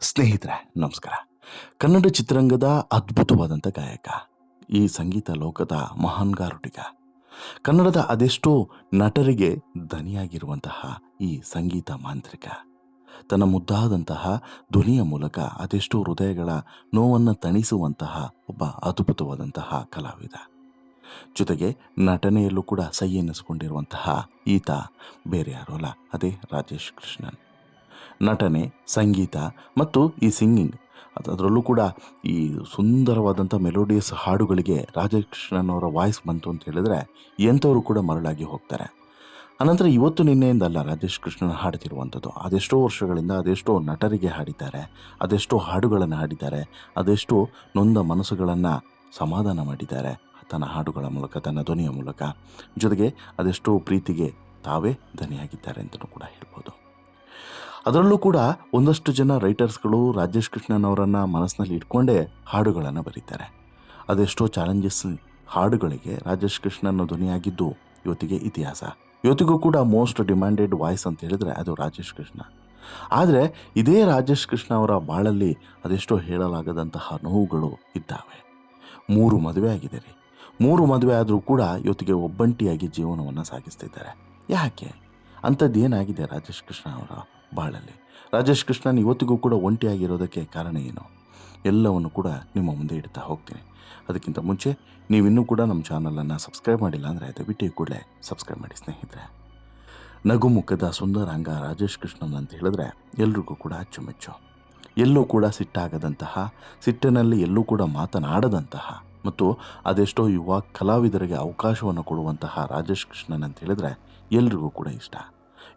ಸ್ನೇಹಿತರೆ, ನಮಸ್ಕಾರ. ಕನ್ನಡ ಚಿತ್ರರಂಗದ ಅದ್ಭುತವಾದಂಥ ಗಾಯಕ, ಈ ಸಂಗೀತ ಲೋಕದ ಮಹಾನ್ ಗಾರುಡಿಗ. ಕನ್ನಡದ ಅದೆಷ್ಟೋ ನಟರಿಗೆ ದನಿಯಾಗಿರುವಂತಹ ಈ ಸಂಗೀತ ಮಾಂತ್ರಿಕ. ತನ್ನ ಮುದ್ದಾದಂತಹ ಧ್ವನಿಯ ಮೂಲಕ ಅದೆಷ್ಟೋ ಹೃದಯಗಳ ನೋವನ್ನು ತಣಿಸುವಂತಹ ಒಬ್ಬ ಅದ್ಭುತವಾದಂತಹ ಕಲಾವಿದ. ಜೊತೆಗೆ ನಟನೆಯಲ್ಲೂ ಕೂಡ ಸೈ ಎನ್ನಿಸಿಕೊಂಡಿರುವಂತಹ ಈತ ಬೇರೆ ಯಾರು ಅಲ್ಲ, ಅದೇ ರಾಜೇಶ್ ಕೃಷ್ಣನ್. ನಟನೆ, ಸಂಗೀತ ಮತ್ತು ಈ ಸಿಂಗಿಂಗ್. ಅದು ಅದರಲ್ಲೂ ಕೂಡ ಈ ಸುಂದರವಾದಂಥ ಮೆಲೋಡಿಯಸ್ ಹಾಡುಗಳಿಗೆ ರಾಜಕೃಷ್ಣನ್ ಅವರ ವಾಯ್ಸ್ ಬಂತು ಅಂತ ಹೇಳಿದ್ರೆ ಎಂಥವರು ಕೂಡ ಮರಳಾಗಿ ಹೋಗ್ತಾರೆ. ಅನಂತರ ಇವತ್ತು ನಿನ್ನೆಯಿಂದಲ್ಲ ರಾಜೇಶ್ ಕೃಷ್ಣನ ಹಾಡ್ತಿರುವಂಥದ್ದು. ಅದೆಷ್ಟೋ ವರ್ಷಗಳಿಂದ ಅದೆಷ್ಟೋ ನಟರಿಗೆ ಹಾಡಿದ್ದಾರೆ, ಅದೆಷ್ಟೋ ಹಾಡುಗಳನ್ನು ಹಾಡಿದ್ದಾರೆ, ಅದೆಷ್ಟೋ ನೊಂದ ಮನಸ್ಸುಗಳನ್ನು ಸಮಾಧಾನ ಮಾಡಿದ್ದಾರೆ ತನ್ನ ಹಾಡುಗಳ ಮೂಲಕ, ತನ್ನ ಧ್ವನಿಯ ಮೂಲಕ. ಜೊತೆಗೆ ಅದೆಷ್ಟೋ ಪ್ರೀತಿಗೆ ತಾವೇ ಧ್ವನಿಯಾಗಿದ್ದಾರೆ ಅಂತಲೂ ಕೂಡ ಹೇಳ್ಬೋದು. ಅದರಲ್ಲೂ ಕೂಡ ಒಂದಷ್ಟು ಜನ ರೈಟರ್ಸ್ಗಳು ರಾಜೇಶ್ ಕೃಷ್ಣನ್ ಅವರನ್ನು ಮನಸ್ಸಿನಲ್ಲಿ ಇಟ್ಕೊಂಡೇ ಹಾಡುಗಳನ್ನು ಬರೀತಾರೆ. ಅದೆಷ್ಟೋ ಚಾಲೆಂಜಸ್ ಹಾಡುಗಳಿಗೆ ರಾಜೇಶ್ ಕೃಷ್ಣನ್ ಧ್ವನಿಯಾಗಿದ್ದು ಇವತ್ತಿಗೆ ಇತಿಹಾಸ. ಇವತ್ತಿಗೂ ಕೂಡ ಮೋಸ್ಟ್ ಡಿಮ್ಯಾಂಡೆಡ್ ವಾಯ್ಸ್ ಅಂತ ಹೇಳಿದ್ರೆ ಅದು ರಾಜೇಶ್ ಕೃಷ್ಣ. ಆದರೆ ಇದೇ ರಾಜೇಶ್ ಕೃಷ್ಣ ಅವರ ಬಾಳಲ್ಲಿ ಅದೆಷ್ಟೋ ಹೇಳಲಾಗದಂತಹ ನೋವುಗಳು ಇದ್ದಾವೆ. ಮೂರು ಮದುವೆ ಆಗಿದೆ ರೀ. ಮೂರು ಮದುವೆ ಆದರೂ ಕೂಡ ಇವತ್ತಿಗೆ ಒಬ್ಬಂಟಿಯಾಗಿ ಜೀವನವನ್ನು ಸಾಗಿಸ್ತಿದ್ದಾರೆ. ಯಾಕೆ? ಅಂಥದ್ದೇನಾಗಿದೆ ರಾಜೇಶ್ ಕೃಷ್ಣ ಅವರ ಬಾಳಲ್ಲಿ. ರಾಜೇಶ್ ಕೃಷ್ಣನ್ ಇವತ್ತಿಗೂ ಕೂಡ ಒಂಟಿಯಾಗಿರೋದಕ್ಕೆ ಕಾರಣ ಏನು? ಎಲ್ಲವನ್ನು ಕೂಡ ನಿಮ್ಮ ಮುಂದೆ ಇಡ್ತಾ ಹೋಗ್ತೀನಿ. ಅದಕ್ಕಿಂತ ಮುಂಚೆ, ನೀವಿನ್ನೂ ಕೂಡ ನಮ್ಮ ಚಾನಲನ್ನು ಸಬ್ಸ್ಕ್ರೈಬ್ ಮಾಡಿಲ್ಲ ಅಂದರೆ ದಯವಿಟ್ಟು ಕೂಡಲೇ ಸಬ್ಸ್ಕ್ರೈಬ್ ಮಾಡಿ ಸ್ನೇಹಿತರೆ. ನಗುಮುಖದ ಸುಂದರ ಅಂಗ ರಾಜೇಶ್ ಕೃಷ್ಣನ್ ಅಂತ ಹೇಳಿದ್ರೆ ಎಲ್ರಿಗೂ ಕೂಡ ಅಚ್ಚುಮೆಚ್ಚು. ಎಲ್ಲೂ ಕೂಡ ಸಿಟ್ಟಾಗದಂತಹ, ಸಿಟ್ಟಿನಲ್ಲಿ ಎಲ್ಲೂ ಕೂಡ ಮಾತನಾಡದಂತಹ ಮತ್ತು ಅದೆಷ್ಟೋ ಯುವ ಕಲಾವಿದರಿಗೆ ಅವಕಾಶವನ್ನು ಕೊಡುವಂತಹ ರಾಜೇಶ್ ಕೃಷ್ಣನ್ ಅಂತ ಹೇಳಿದ್ರೆ ಎಲ್ರಿಗೂ ಕೂಡ ಇಷ್ಟ.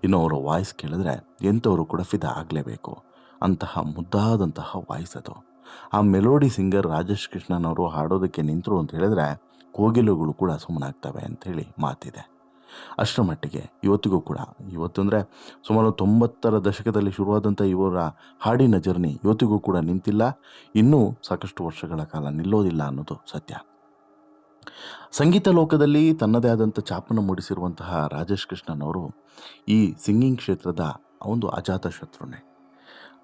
ಇನ್ನು ಅವರ ವಾಯ್ಸ್ ಕೇಳಿದ್ರೆ ಎಂಥವರು ಕೂಡ ಫಿದಾ ಆಗಲೇಬೇಕು. ಅಂತಹ ಮುದ್ದಾದಂತಹ ವಾಯ್ಸ್ ಅದು. ಆ ಮೆಲೋಡಿ ಸಿಂಗರ್ ರಾಜೇಶ್ ಕೃಷ್ಣನ್ ಅವರು ಹಾಡೋದಕ್ಕೆ ನಿಂತರು ಅಂತ ಹೇಳಿದ್ರೆ ಕೋಗಿಲುಗಳು ಕೂಡ ಸುಮ್ಮನಾಗ್ತವೆ ಅಂಥೇಳಿ ಮಾತಿದೆ. ಅಷ್ಟರ ಮಟ್ಟಿಗೆ ಇವತ್ತಿಗೂ ಕೂಡ, ಇವತ್ತು ಅಂದರೆ ಸುಮಾರು ತೊಂಬತ್ತರ ದಶಕದಲ್ಲಿ ಶುರುವಾದಂಥ ಇವರ ಹಾಡಿನ ಜರ್ನಿ ಇವತ್ತಿಗೂ ಕೂಡ ನಿಂತಿಲ್ಲ. ಇನ್ನೂ ಸಾಕಷ್ಟು ವರ್ಷಗಳ ಕಾಲ ನಿಲ್ಲೋದಿಲ್ಲ ಅನ್ನೋದು ಸತ್ಯ. ಸಂಗೀತ ಲೋಕದಲ್ಲಿ ತನ್ನದೇ ಆದಂಥ ಛಾಪನ ಮೂಡಿಸಿರುವಂತಹ ರಾಜೇಶ್ ಕೃಷ್ಣನ್ ಅವರು ಈ ಸಿಂಗಿಂಗ್ ಕ್ಷೇತ್ರದ ಒಂದು ಅಜಾತ ಶತ್ರುನೇ.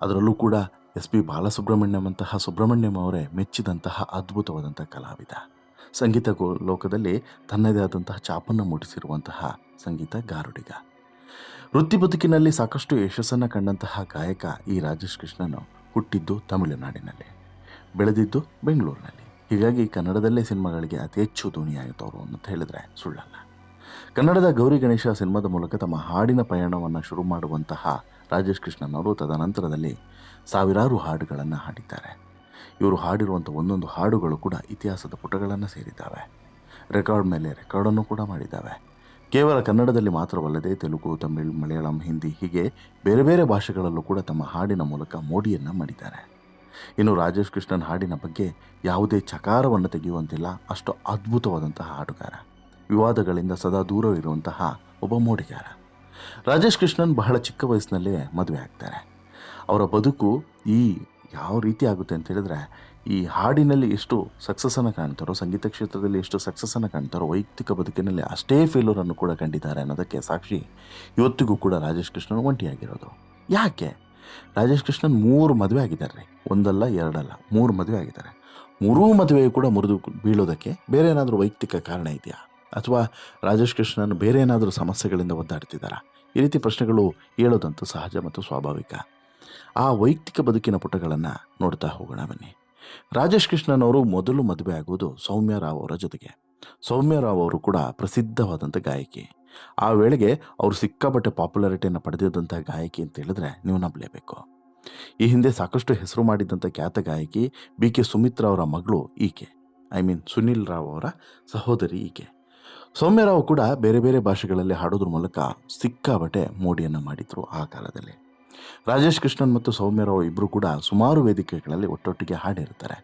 ಅದರಲ್ಲೂ ಕೂಡ ಎಸ್ ಪಿ ಬಾಲಸುಬ್ರಹ್ಮಣ್ಯಂ ಅಂತಹ ಸುಬ್ರಹ್ಮಣ್ಯಂ ಅವರೇ ಮೆಚ್ಚಿದಂತಹ ಅದ್ಭುತವಾದಂಥ ಕಲಾವಿದ. ಸಂಗೀತ ಲೋಕದಲ್ಲಿ ತನ್ನದೇ ಆದಂತಹ ಛಾಪನ್ನು ಮೂಡಿಸಿರುವಂತಹ ಸಂಗೀತ ಗಾರುಡಿಗ. ವೃತ್ತಿ ಬದುಕಿನಲ್ಲಿ ಸಾಕಷ್ಟು ಯಶಸ್ಸನ್ನು ಕಂಡಂತಹ ಗಾಯಕ ಈ ರಾಜೇಶ್ ಕೃಷ್ಣನು ಹುಟ್ಟಿದ್ದು ತಮಿಳುನಾಡಿನಲ್ಲಿ. ಬೆಳೆದಿದ್ದು ಬೆಂಗಳೂರಿನಲ್ಲಿ. ಹೀಗಾಗಿ ಕನ್ನಡದಲ್ಲೇ ಸಿನಿಮಾಗಳಿಗೆ ಅತಿ ಹೆಚ್ಚು ಅವರು ಅಂತ ಹೇಳಿದ್ರೆ ಸುಳ್ಳಲ್ಲ. ಕನ್ನಡದ ಗೌರಿ ಗಣೇಶ ಸಿನಿಮಾದ ಮೂಲಕ ತಮ್ಮ ಹಾಡಿನ ಪಯಣವನ್ನು ಶುರು ಮಾಡುವಂತಹ ರಾಜೇಶ್ ಕೃಷ್ಣನ್ ಅವರು ತದನಂತರದಲ್ಲಿ ಸಾವಿರಾರು ಹಾಡುಗಳನ್ನು ಹಾಡಿದ್ದಾರೆ. ಇವರು ಹಾಡಿರುವಂಥ ಒಂದೊಂದು ಹಾಡುಗಳು ಕೂಡ ಇತಿಹಾಸದ ಪುಟಗಳನ್ನು ಸೇರಿದ್ದಾವೆ. ರೆಕಾರ್ಡ್ ಮೇಲೆ ರೆಕಾರ್ಡನ್ನು ಕೂಡ ಮಾಡಿದ್ದಾವೆ. ಕೇವಲ ಕನ್ನಡದಲ್ಲಿ ಮಾತ್ರವಲ್ಲದೆ ತೆಲುಗು, ತಮಿಳ್, ಮಲಯಾಳಂ, ಹಿಂದಿ ಹೀಗೆ ಬೇರೆ ಬೇರೆ ಭಾಷೆಗಳಲ್ಲೂ ಕೂಡ ತಮ್ಮ ಹಾಡಿನ ಮೂಲಕ ಮೋಡಿಯನ್ನು ಮಾಡಿದ್ದಾರೆ. ಇನ್ನು ರಾಜೇಶ್ ಕೃಷ್ಣನ್ ಹಾಡಿನ ಬಗ್ಗೆ ಯಾವುದೇ ಚಕಾರವನ್ನು ತೆಗೆಯುವಂತಿಲ್ಲ. ಅಷ್ಟು ಅದ್ಭುತವಾದಂತಹ ಹಾಡುಗಾರ. ವಿವಾದಗಳಿಂದ ಸದಾ ದೂರವಿರುವಂತಹ ಒಬ್ಬ ಮೋಡಿಗಾರ. ರಾಜೇಶ್ ಕೃಷ್ಣನ್ ಬಹಳ ಚಿಕ್ಕ ವಯಸ್ಸಿನಲ್ಲೇ ಮದುವೆ ಆಗ್ತಾರೆ. ಅವರ ಬದುಕು ಈ ಯಾವ ರೀತಿ ಆಗುತ್ತೆ ಅಂತ ಹೇಳಿದ್ರೆ, ಈ ಹಾಡಿನಲ್ಲಿ ಎಷ್ಟು ಸಕ್ಸಸ್ಸನ್ನು ಕಾಣ್ತಾರೋ, ಸಂಗೀತ ಕ್ಷೇತ್ರದಲ್ಲಿ ಎಷ್ಟು ಸಕ್ಸಸ್ಸನ್ನು ಕಾಣ್ತಾರೋ, ವೈಯಕ್ತಿಕ ಬದುಕಿನಲ್ಲಿ ಅಷ್ಟೇ ಫೇಲೂರನ್ನು ಕೂಡ ಕಂಡಿದ್ದಾರೆ ಅನ್ನೋದಕ್ಕೆ ಸಾಕ್ಷಿ ಇವತ್ತಿಗೂ ಕೂಡ ರಾಜೇಶ್ ಕೃಷ್ಣನ್ ಒಂಟಿಯಾಗಿರೋದು. ಯಾಕೆ? ರಾಜೇಶ್ ಕೃಷ್ಣನ್ ಮೂರು ಮದುವೆ ಆಗಿದ್ದಾರೆ ರೀ. ಒಂದಲ್ಲ, ಎರಡಲ್ಲ, ಮೂರು ಮದುವೆ ಆಗಿದ್ದಾರೆ. ಮೂರೂ ಮದುವೆಯು ಕೂಡ ಮುರಿದು ಬೀಳೋದಕ್ಕೆ ಬೇರೆ ಏನಾದರೂ ವೈಯಕ್ತಿಕ ಕಾರಣ ಇದೆಯಾ? ಅಥವಾ ರಾಜೇಶ್ ಕೃಷ್ಣನ್ ಬೇರೆ ಏನಾದರೂ ಸಮಸ್ಯೆಗಳಿಂದ ಒದ್ದಾಡ್ತಿದ್ದಾರಾ? ಈ ರೀತಿ ಪ್ರಶ್ನೆಗಳು ಹೇಳೋದಂತೂ ಸಹಜ ಮತ್ತು ಸ್ವಾಭಾವಿಕ. ಆ ವೈಯಕ್ತಿಕ ಬದುಕಿನ ಪುಟಗಳನ್ನು ನೋಡ್ತಾ ಹೋಗೋಣ ಬನ್ನಿ. ರಾಜೇಶ್ ಕೃಷ್ಣನ್ ಅವರು ಮೊದಲು ಮದುವೆ ಆಗುವುದು ಸೌಮ್ಯ ರಾವ್ ಅವರ ಜೊತೆಗೆ. ಸೌಮ್ಯ ರಾವ್ ಅವರು ಕೂಡ ಪ್ರಸಿದ್ಧವಾದಂಥ ಗಾಯಕಿ. ಆ ವೇಳೆಗೆ ಅವರು ಸಿಕ್ಕಾಪಟ್ಟೆ ಪಾಪ್ಯುಲಾರಿಟಿಯನ್ನು ಪಡೆದಿದ್ದಂಥ ಗಾಯಕಿ ಅಂತ ಹೇಳಿದ್ರೆ ನೀವು ನಂಬಲೇಬೇಕು. ಈ ಹಿಂದೆ ಸಾಕಷ್ಟು ಹೆಸರು ಮಾಡಿದ್ದಂಥ ಖ್ಯಾತ ಗಾಯಕಿ ಬಿ ಕೆ ಸುಮಿತ್ರಾ ಅವರ ಮಗಳು ಈಕೆ. ಐ ಮೀನ್ ಸುನಿಲ್ ರಾವ್ ಅವರ ಸಹೋದರಿ ಈಕೆ. ಸೌಮ್ಯರಾವ್ ಕೂಡ ಬೇರೆ ಬೇರೆ ಭಾಷೆಗಳಲ್ಲಿ ಹಾಡೋದ್ರ ಮೂಲಕ ಸಿಕ್ಕಾಪಟ್ಟೆ ಮೋಡಿಯನ್ನು ಮಾಡಿದ್ರು ಆ ಕಾಲದಲ್ಲಿ. ರಾಜೇಶ್ ಕೃಷ್ಣನ್ ಮತ್ತು ಸೌಮ್ಯರಾವ್ ಇಬ್ಬರು ಕೂಡ ಸುಮಾರು ವೇದಿಕೆಗಳಲ್ಲಿ ಒಟ್ಟೊಟ್ಟಿಗೆ ಹಾಡಿರ್ತಾರೆ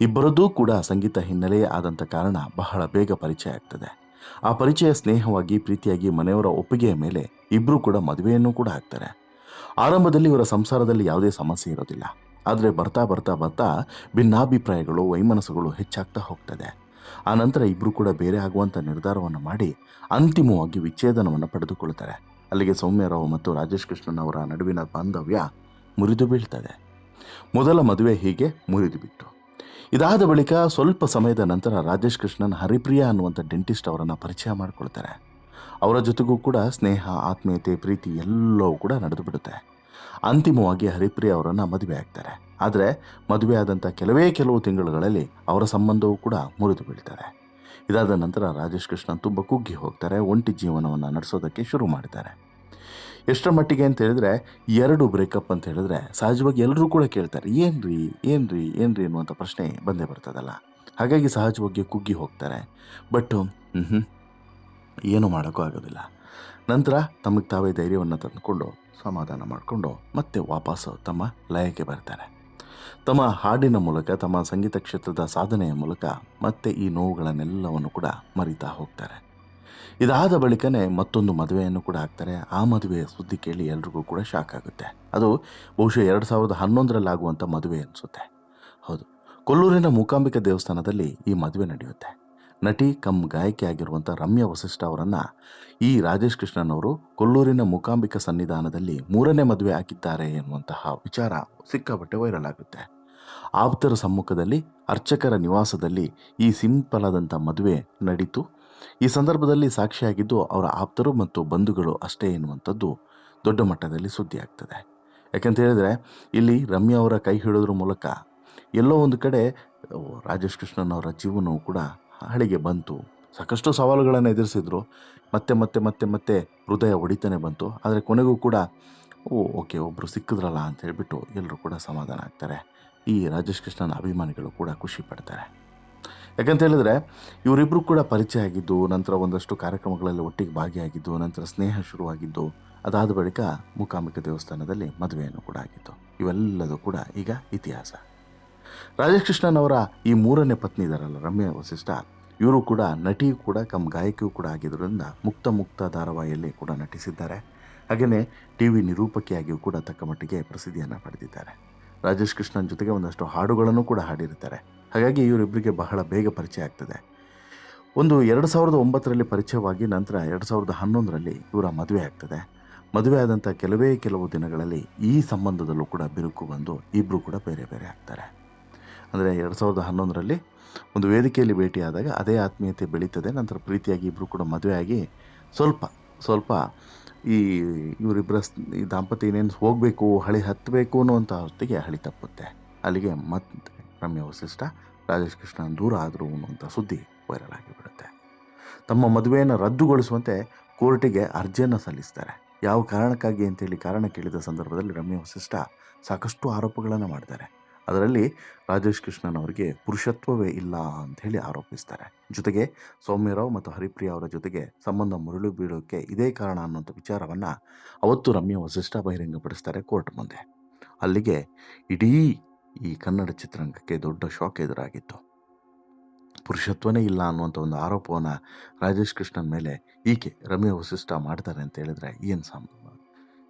ಇಬ್ಬರದ್ದೂ ಕೂಡ ಸಂಗೀತ ಹಿನ್ನೆಲೆಯೇ ಆದಂಥ ಕಾರಣ ಬಹಳ ಬೇಗ ಪರಿಚಯ ಆಗ್ತದೆ. ಆ ಪರಿಚಯ ಸ್ನೇಹವಾಗಿ ಪ್ರೀತಿಯಾಗಿ ಮನೆಯವರ ಒಪ್ಪಿಗೆಯ ಮೇಲೆ ಇಬ್ಬರು ಕೂಡ ಮದುವೆಯನ್ನು ಕೂಡ ಆಗ್ತಾರೆ ಆರಂಭದಲ್ಲಿ ಇವರ ಸಂಸಾರದಲ್ಲಿ ಯಾವುದೇ ಸಮಸ್ಯೆ ಇರೋದಿಲ್ಲ. ಆದರೆ ಬರ್ತಾ ಬರ್ತಾ ಬರ್ತಾ ಭಿನ್ನಾಭಿಪ್ರಾಯಗಳು, ವೈಮನಸ್ಸುಗಳು ಹೆಚ್ಚಾಗ್ತಾ ಹೋಗ್ತದೆ. ಆ ನಂತರ ಇಬ್ಬರು ಕೂಡ ಬೇರೆ ಆಗುವಂಥ ನಿರ್ಧಾರವನ್ನು ಮಾಡಿ ಅಂತಿಮವಾಗಿ ವಿಚ್ಛೇದನವನ್ನು ಪಡೆದುಕೊಳ್ತಾರೆ. ಅಲ್ಲಿಗೆ ಸೌಮ್ಯರಾವ್ ಮತ್ತು ರಾಜೇಶ್ ಕೃಷ್ಣನ್ ಅವರ ನಡುವಿನ ಬಾಂಧವ್ಯ ಮುರಿದು ಬೀಳ್ತದೆ. ಮೊದಲ ಮದುವೆ ಹೀಗೆ ಮುರಿದು ಬಿಟ್ಟು ಇದಾದ ಬಳಿಕ ಸ್ವಲ್ಪ ಸಮಯದ ನಂತರ ರಾಜೇಶ್ ಕೃಷ್ಣನ್ ಹರಿಪ್ರಿಯಾ ಅನ್ನುವಂಥ ಡೆಂಟಿಸ್ಟ್ ಅವರನ್ನು ಪರಿಚಯ ಮಾಡಿಕೊಳ್ತಾರೆ. ಅವರ ಜೊತೆಗೂ ಕೂಡ ಸ್ನೇಹ, ಆತ್ಮೀಯತೆ, ಪ್ರೀತಿ ಎಲ್ಲವೂ ಕೂಡ ನಡೆದು ಬಿಡುತ್ತೆ. ಅಂತಿಮವಾಗಿ ಹರಿಪ್ರಿಯಾ ಅವರನ್ನು ಮದುವೆ ಆಗ್ತಾರೆ. ಆದರೆ ಮದುವೆ ಆದಂಥ ಕೆಲವೇ ಕೆಲವು ತಿಂಗಳುಗಳಲ್ಲಿ ಅವರ ಸಂಬಂಧವೂ ಕೂಡ ಮುರಿದು ಬೀಳ್ತಾರೆ ಇದಾದ ನಂತರ ರಾಜೇಶ್ ಕೃಷ್ಣನ್ ತುಂಬ ಕುಗ್ಗಿ ಹೋಗ್ತಾರೆ, ಒಂಟಿ ಜೀವನವನ್ನು ನಡೆಸೋದಕ್ಕೆ ಶುರು ಮಾಡ್ತಾರೆ. ಎಷ್ಟರ ಮಟ್ಟಿಗೆ ಅಂತ ಹೇಳಿದ್ರೆ ಎರಡು ಬ್ರೇಕಪ್ ಅಂತ ಹೇಳಿದ್ರೆ ಸಹಜವಾಗಿ ಎಲ್ಲರೂ ಕೂಡ ಕೇಳ್ತಾರೆ, ಏನ್ರಿ ಏನ್ರಿ ಏನ್ರಿ ಅನ್ನುವಂಥ ಪ್ರಶ್ನೆ ಬಂದೇ ಬರ್ತದಲ್ಲ? ಹಾಗಾಗಿ ಸಹಜವಾಗಿ ಕುಗ್ಗಿ ಹೋಗ್ತಾರೆ. ಬಟ್ ಹ್ಞೂ ಏನೂ ಮಾಡೋಕ್ಕೂ ಆಗೋದಿಲ್ಲ. ನಂತರ ತಮಗೆ ತಾವೇ ಧೈರ್ಯವನ್ನು ತಂದುಕೊಂಡು ಸಮಾಧಾನ ಮಾಡಿಕೊಂಡು ಮತ್ತೆ ವಾಪಸ್ಸು ತಮ್ಮ ಲಯಕ್ಕೆ ಬರ್ತಾರೆ. ತಮ್ಮ ಹಾಡಿನ ಮೂಲಕ, ತಮ್ಮ ಸಂಗೀತ ಕ್ಷೇತ್ರದ ಸಾಧನೆಯ ಮೂಲಕ ಮತ್ತೆ ಈ ನೋವುಗಳನ್ನೆಲ್ಲವನ್ನು ಕೂಡ ಮರಿತಾ ಹೋಗ್ತಾರೆ. ಇದಾದ ಬಳಿಕನೇ ಮತ್ತೊಂದು ಮದುವೆಯನ್ನು ಕೂಡ ಹಾಕ್ತಾರೆ. ಆ ಮದುವೆಯ ಸುದ್ದಿ ಕೇಳಿ ಎಲ್ರಿಗೂ ಕೂಡ ಶಾಕ್ ಆಗುತ್ತೆ. ಅದು ಬಹುಶಃ ಎರಡು ಸಾವಿರದ ಹನ್ನೊಂದರಲ್ಲಿ ಆಗುವಂಥ ಮದುವೆ ಅನಿಸುತ್ತೆ. ಹೌದು. ಕೊಲ್ಲೂರಿನ ಮೂಕಾಂಬಿಕೆ ದೇವಸ್ಥಾನದಲ್ಲಿ ಈ ಮದುವೆ ನಡೆಯುತ್ತೆ. ನಟಿ, ಕಮ್ ಗಾಯಕಿ ಆಗಿರುವಂಥ ರಮ್ಯಾ ವಸಿಷ್ಠ ಅವರನ್ನು ಈ ರಾಜೇಶ್ ಕೃಷ್ಣನ್ ಅವರು ಕೊಲ್ಲೂರಿನ ಮೂಕಾಂಬಿಕಾ ಸನ್ನಿಧಾನದಲ್ಲಿ ಮೂರನೇ ಮದುವೆ ಹಾಕಿದ್ದಾರೆ ಎನ್ನುವಂತಹ ವಿಚಾರ ಸಿಕ್ಕಾಪಟ್ಟೆ ವೈರಲ್ ಆಗುತ್ತೆ. ಆಪ್ತರ ಸಮ್ಮುಖದಲ್ಲಿ ಅರ್ಚಕರ ನಿವಾಸದಲ್ಲಿ ಈ ಸಿಂಪಲ್ ಆದಂಥ ಮದುವೆ ನಡೀತು. ಈ ಸಂದರ್ಭದಲ್ಲಿ ಸಾಕ್ಷಿಯಾಗಿದ್ದು ಅವರ ಆಪ್ತರು ಮತ್ತು ಬಂಧುಗಳು ಅಷ್ಟೇ ಎನ್ನುವಂಥದ್ದು ದೊಡ್ಡ ಮಟ್ಟದಲ್ಲಿ ಸುದ್ದಿ ಆಗ್ತದೆ ಯಾಕಂತ ಹೇಳಿದ್ರೆ, ಇಲ್ಲಿ ರಮ್ಯಾ ಅವರ ಕೈ ಹಿಡೋದ್ರ ಮೂಲಕ ಎಲ್ಲೋ ಒಂದು ಕಡೆ ರಾಜೇಶ್ ಕೃಷ್ಣನ್ ಅವರ ಜೀವನವು ಕೂಡ ಹಳಿಗೆ ಬಂತು. ಸಾಕಷ್ಟು ಸವಾಲುಗಳನ್ನು ಎದುರಿಸಿದ್ರು. ಮತ್ತೆ ಮತ್ತೆ ಮತ್ತೆ ಮತ್ತೆ ಹೃದಯ ಒಡಿತಾನೆ ಬಂತು. ಆದರೆ ಕೊನೆಗೂ ಕೂಡ, ಓ, ಓಕೆ ಒಬ್ಬರು ಸಿಕ್ಕಿದ್ರಲ್ಲ ಅಂತ ಹೇಳಿಬಿಟ್ಟು ಎಲ್ಲರೂ ಕೂಡ ಸಮಾಧಾನ ಆಗ್ತಾರೆ. ಈ ರಾಜೇಶ್ ಕೃಷ್ಣನ ಅಭಿಮಾನಿಗಳು ಕೂಡ ಖುಷಿ ಪಡ್ತಾರೆ. ಯಾಕಂತ ಹೇಳಿದ್ರೆ ಇವರಿಬ್ಬರು ಕೂಡ ಪರಿಚಯ ಆಗಿದ್ದು, ನಂತರ ಒಂದಷ್ಟು ಕಾರ್ಯಕ್ರಮಗಳಲ್ಲಿ ಒಟ್ಟಿಗೆ ಭಾಗಿಯಾಗಿದ್ದು, ನಂತರ ಸ್ನೇಹ ಶುರುವಾಗಿದ್ದು, ಅದಾದ ಬಳಿಕ ಮೂಕಾಂಬಿಕ ದೇವಸ್ಥಾನದಲ್ಲಿ ಮದುವೆಯನ್ನು ಕೂಡ ಆಗಿತ್ತು. ಇವೆಲ್ಲದೂ ಕೂಡ ಈಗ ಇತಿಹಾಸ. ರಾಜಕೃಷ್ಣನ್ ಕೃಷ್ಣನ್ ಅವರ ಈ ಮೂರನೇ ಪತ್ನಿ ಇದಾರಲ್ಲ, ರಮ್ಯಾ ವಸಿಷ್ಠ, ಇವರು ಕೂಡ ನಟಿಯೂ ಕೂಡ, ಕಮ್ ಗಾಯಕಿಯೂ ಕೂಡ ಆಗಿದ್ದರಿಂದ ಮುಕ್ತ ಮುಕ್ತ ಧಾರಾವಾಹಿಯಲ್ಲಿ ಕೂಡ ನಟಿಸಿದ್ದಾರೆ. ಹಾಗೆಯೇ ಟಿ ವಿ ನಿರೂಪಕಿಯಾಗಿಯೂ ಕೂಡ ತಕ್ಕ ಮಟ್ಟಿಗೆ ಪ್ರಸಿದ್ಧಿಯನ್ನು ಪಡೆದಿದ್ದಾರೆ. ರಾಜೇಶ್ ಕೃಷ್ಣನ್ ಜೊತೆಗೆ ಒಂದಷ್ಟು ಹಾಡುಗಳನ್ನು ಕೂಡ ಹಾಡಿರ್ತಾರೆ ಹಾಗಾಗಿ ಇವರಿಬ್ಬರಿಗೆ ಬಹಳ ಬೇಗ ಪರಿಚಯ ಆಗ್ತದೆ. ಒಂದು ಎರಡು ಸಾವಿರದ ಒಂಬತ್ತರಲ್ಲಿ ಪರಿಚಯವಾಗಿ ನಂತರ ಎರಡು ಸಾವಿರದ ಹನ್ನೊಂದರಲ್ಲಿ ಇವರ ಮದುವೆ ಆಗ್ತದೆ. ಮದುವೆ ಆದಂಥ ಕೆಲವೇ ಕೆಲವು ದಿನಗಳಲ್ಲಿ ಈ ಸಂಬಂಧದಲ್ಲೂ ಕೂಡ ಬಿರುಕು ಬಂದು ಇಬ್ಬರು ಕೂಡ ಬೇರೆ ಬೇರೆ ಆಗ್ತಾರೆ. ಅಂದರೆ ಎರಡು ಸಾವಿರದ ಹನ್ನೊಂದರಲ್ಲಿ ಒಂದು ವೇದಿಕೆಯಲ್ಲಿ ಭೇಟಿಯಾದಾಗ ಅದೇ ಆತ್ಮೀಯತೆ ಬೆಳೀತದೆ, ನಂತರ ಪ್ರೀತಿಯಾಗಿ ಇಬ್ಬರು ಕೂಡ ಮದುವೆಯಾಗಿ ಸ್ವಲ್ಪ ಸ್ವಲ್ಪ ಈ ಇವರಿಬ್ಬರ ಈ ದಾಂಪತ್ಯ ಏನೇನು ಹೋಗಬೇಕು, ಹಳಿ ಹತ್ತಬೇಕು ಅನ್ನುವಂಥ ಹೊತ್ತಿಗೆ ಹಳಿ ತಪ್ಪುತ್ತೆ. ಅಲ್ಲಿಗೆ ಮತ್ತೆ ರಮ್ಯ ವಸಿಷ್ಠ ರಾಜೇಶ್ ಕೃಷ್ಣನ್ ದೂರ ಆದರು ಅನ್ನುವಂಥ ಸುದ್ದಿ ವೈರಲ್ ಆಗಿಬಿಡುತ್ತೆ ತಮ್ಮ ಮದುವೆಯನ್ನು ರದ್ದುಗೊಳಿಸುವಂತೆ ಕೋರ್ಟಿಗೆ ಅರ್ಜಿಯನ್ನು ಸಲ್ಲಿಸ್ತಾರೆ. ಯಾವ ಕಾರಣಕ್ಕಾಗಿ ಅಂತೇಳಿ ಕಾರಣ ಕೇಳಿದ ಸಂದರ್ಭದಲ್ಲಿ ರಮ್ಯ ವಸಿಷ್ಠ ಸಾಕಷ್ಟು ಆರೋಪಗಳನ್ನು ಮಾಡ್ತಾರೆ. ಅದರಲ್ಲಿ ರಾಜೇಶ್ ಕೃಷ್ಣನ್ ಅವರಿಗೆ ಪುರುಷತ್ವವೇ ಇಲ್ಲ ಅಂತ ಹೇಳಿ ಆರೋಪಿಸ್ತಾರೆ. ಜೊತೆಗೆ ಸೌಮ್ಯರಾವ್ ಮತ್ತು ಹರಿಪ್ರಿಯ ಅವರ ಜೊತೆಗೆ ಸಂಬಂಧ ಮುರುಳು ಬೀಳೋಕೆ ಇದೇ ಕಾರಣ ಅನ್ನುವಂಥ ವಿಚಾರವನ್ನು ಅವತ್ತು ರಮ್ಯ ವಸಿಷ್ಠ ಬಹಿರಂಗಪಡಿಸ್ತಾರೆ ಕೋರ್ಟ್ ಮುಂದೆ. ಅಲ್ಲಿಗೆ ಇಡೀ ಈ ಕನ್ನಡ ಚಿತ್ರರಂಗಕ್ಕೆ ದೊಡ್ಡ ಶಾಕ್ ಎದುರಾಗಿತ್ತು. ಪುರುಷತ್ವನೇ ಇಲ್ಲ ಅನ್ನುವಂಥ ಒಂದು ಆರೋಪವನ್ನು ರಾಜೇಶ್ ಕೃಷ್ಣನ್ ಮೇಲೆ ಈಕೆ ರಮ್ಯ ವಸಿಷ್ಠ ಮಾಡ್ತಾರೆ ಅಂತ ಹೇಳಿದ್ರೆ ಏನು ಸಂ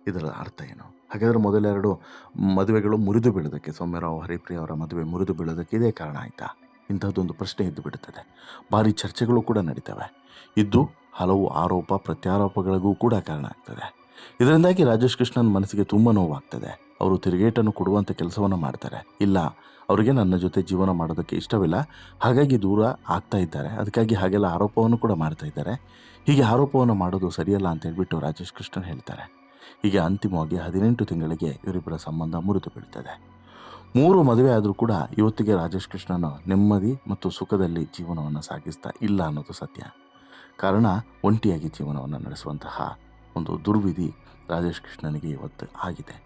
ಇದರ ಅರ್ಥ ಏನು? ಹಾಗಾದರೆ ಮೊದಲೆರಡು ಮದುವೆಗಳು ಮುರಿದು ಬೀಳೋದಕ್ಕೆ ಸೌಮ್ಯರಾವ್ ಹರಿಪ್ರಿಯ ಅವರ ಮದುವೆ ಮುರಿದು ಬೀಳೋದಕ್ಕೆ ಇದೇ ಕಾರಣ ಆಯಿತಾ? ಇಂಥದ್ದೊಂದು ಪ್ರಶ್ನೆ ಇದ್ದು ಬಿಡುತ್ತದೆ. ಭಾರಿ ಚರ್ಚೆಗಳು ಕೂಡ ನಡೀತವೆ. ಇದ್ದು ಹಲವು ಆರೋಪ, ಪ್ರತ್ಯಾರೋಪಗಳಿಗೂ ಕೂಡ ಕಾರಣ ಆಗ್ತದೆ. ಇದರಿಂದಾಗಿ ರಾಜೇಶ್ ಕೃಷ್ಣನ್ ಮನಸ್ಸಿಗೆ ತುಂಬ ನೋವಾಗ್ತದೆ. ಅವರು ತಿರುಗೇಟನ್ನು ಕೊಡುವಂಥ ಕೆಲಸವನ್ನು ಮಾಡ್ತಾರೆ. ಇಲ್ಲ, ಅವರಿಗೆ ನನ್ನ ಜೊತೆ ಜೀವನ ಮಾಡೋದಕ್ಕೆ ಇಷ್ಟವಿಲ್ಲ. ಹಾಗಾಗಿ ದೂರ ಆಗ್ತಾ ಇದ್ದಾರೆ. ಅದಕ್ಕಾಗಿ ಹಾಗೆಲ್ಲ ಆರೋಪವನ್ನು ಕೂಡ ಮಾಡ್ತಾ ಇದ್ದಾರೆ. ಹೀಗೆ ಆರೋಪವನ್ನು ಮಾಡೋದು ಸರಿಯಲ್ಲ ಅಂತ ಹೇಳ್ಬಿಟ್ಟು ರಾಜೇಶ್ ಕೃಷ್ಣನ್ ಹೇಳ್ತಾರೆ. ಹೀಗೆ ಅಂತಿಮವಾಗಿ ಹದಿನೆಂಟು ತಿಂಗಳಿಗೆ ಇವರಿಬ್ಬರ ಸಂಬಂಧ ಮುರಿದು ಬೀಳ್ತದೆ. ಮೂರು ಮದುವೆ ಆದರೂ ಕೂಡ ಇವತ್ತಿಗೆ ರಾಜೇಶ್ ಕೃಷ್ಣನ ನೆಮ್ಮದಿ ಮತ್ತು ಸುಖದಲ್ಲಿ ಜೀವನವನ್ನು ಸಾಗಿಸ್ತಾ ಇಲ್ಲ ಅನ್ನೋದು ಸತ್ಯ. ಕಾರಣ ಒಂಟಿಯಾಗಿ ಜೀವನವನ್ನು ನಡೆಸುವಂತಹ ಒಂದು ದುರ್ವಿಧಿ ರಾಜೇಶ್ ಕೃಷ್ಣನಿಗೆ ಇವತ್ತು ಆಗಿದೆ.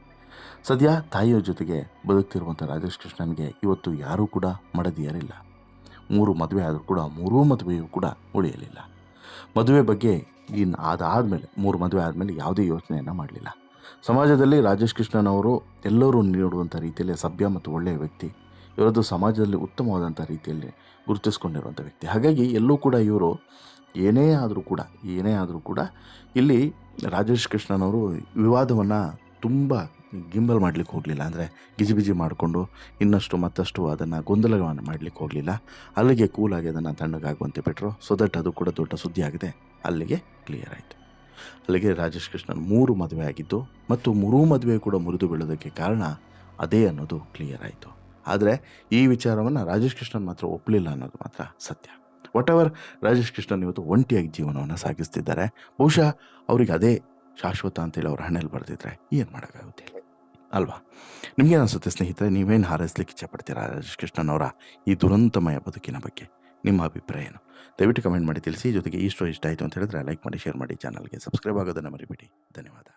ಸದ್ಯ ತಾಯಿಯ ಜೊತೆಗೆ ಬದುಕ್ತಿರುವಂಥ ರಾಜೇಶ್ ಕೃಷ್ಣನಿಗೆ ಇವತ್ತು ಯಾರೂ ಕೂಡ ಮಡದಿಯರಿಲ್ಲ. ಮೂರು ಮದುವೆ ಆದರೂ ಕೂಡ, ಮೂರೂ ಮದುವೆಯೂ ಕೂಡ ಉಳಿಯಲಿಲ್ಲ. ಮದುವೆ ಬಗ್ಗೆ ಇನ್ನು ಅದಾದಮೇಲೆ ಮೂರು ಮದುವೆ ಆದಮೇಲೆ ಯಾವುದೇ ಯೋಚನೆಯನ್ನು ಮಾಡಲಿಲ್ಲ. ಸಮಾಜದಲ್ಲಿ ರಾಜೇಶ್ ಕೃಷ್ಣನವರು ಎಲ್ಲರೂ ನೀಡುವಂಥ ರೀತಿಯಲ್ಲಿ ಸಭ್ಯ ಮತ್ತು ಒಳ್ಳೆಯ ವ್ಯಕ್ತಿ. ಇವರದ್ದು ಸಮಾಜದಲ್ಲಿ ಉತ್ತಮವಾದಂಥ ರೀತಿಯಲ್ಲಿ ಗುರುತಿಸ್ಕೊಂಡಿರುವಂಥ ವ್ಯಕ್ತಿ. ಹಾಗಾಗಿ ಎಲ್ಲೂ ಕೂಡ ಇವರು ಏನೇ ಆದರೂ ಕೂಡ, ಏನೇ ಆದರೂ ಕೂಡ ಇಲ್ಲಿ ರಾಜೇಶ್ ಕೃಷ್ಣನವರು ವಿವಾದವನ್ನು ತುಂಬ ಗಿಂಬಲ್ ಮಾಡಲಿಕ್ಕೆ ಹೋಗಲಿಲ್ಲ. ಅಂದರೆ ಗಿಜಿಬಿಜಿ ಮಾಡಿಕೊಂಡು ಇನ್ನಷ್ಟು ಮತ್ತಷ್ಟು ಅದನ್ನು ಗೊಂದಲವನ್ನು ಮಾಡಲಿಕ್ಕೆ ಹೋಗಲಿಲ್ಲ. ಅಲ್ಲಿಗೆ ಕೂಲಾಗಿ ಅದನ್ನು ತಣ್ಣಗಾಗುವಂತೆ ಬಿಟ್ಟರು ಸೊ ದಟ್ ಅದು ಕೂಡ ದೊಡ್ಡ ಸುದ್ದಿ ಆಗಿದೆ. ಅಲ್ಲಿಗೆ ಕ್ಲಿಯರ್ ಆಯಿತು. ಅಲ್ಲಿಗೆ ರಾಜೇಶ್ ಕೃಷ್ಣನ್ ಮೂರು ಮದುವೆ ಆಗಿದ್ದು ಮತ್ತು ಮೂರೂ ಮದುವೆ ಕೂಡ ಮುರಿದು ಬೀಳೋದಕ್ಕೆ ಕಾರಣ ಅದೇ ಅನ್ನೋದು ಕ್ಲಿಯರ್ ಆಯಿತು. ಆದರೆ ಈ ವಿಚಾರವನ್ನು ರಾಜೇಶ್ ಕೃಷ್ಣನ್ ಮಾತ್ರ ಒಪ್ಪಲಿಲ್ಲ ಅನ್ನೋದು ಮಾತ್ರ ಸತ್ಯ. ವಾಟ್ ಎವರ್ ರಾಜೇಶ್ ಕೃಷ್ಣನ್ ಇವತ್ತು ಒಂಟಿಯಾಗಿ ಜೀವನವನ್ನು ಸಾಗಿಸ್ತಿದ್ದಾರೆ. ಬಹುಶಃ ಅವ್ರಿಗೆ ಅದೇ ಶಾಶ್ವತ ಅಂತೇಳಿ ಅವ್ರ ಹಣೆಯಲ್ಲಿ ಬರೆದಿದ್ರೆ ಏನು ಮಾಡೋಕ್ಕಾಗುತ್ತೆ ಅಲ್ವಾ? ನಿಮ್ಗೇನು ಅನಿಸುತ್ತೆ ಸ್ನೇಹಿತರೆ, ನೀವೇನು ಹಾರೈಸ್ಲಿಕ್ಕೆ ಇಚ್ಛಪಡ್ತೀರಾ ರಾಜೇಶ್ ಕೃಷ್ಣನ್ ಅವರ ಈ ದುರಂತಮಯ ಬದುಕಿನ ಬಗ್ಗೆ? ನಿಮ್ಮ ಅಭಿಪ್ರಾಯ ಏನು? ದಯವಿಟ್ಟು ಕಮೆಂಟ್ ಮಾಡಿ ತಿಳಿಸಿ, ಜೊತೆಗೆ ಈ ಇಷ್ಟ ಆಯಿತು ಅಂತ ಹೇಳಿದ್ರೆ ಲೈಕ್ ಮಾಡಿ, ಶೇರ್ ಮಾಡಿ, ಚಾನಲ್ಗೆ ಸಬ್ಸ್ಕ್ರೈಬ್ ಆಗೋದನ್ನು ಮರಿಬೇಡಿ. ಧನ್ಯವಾದ.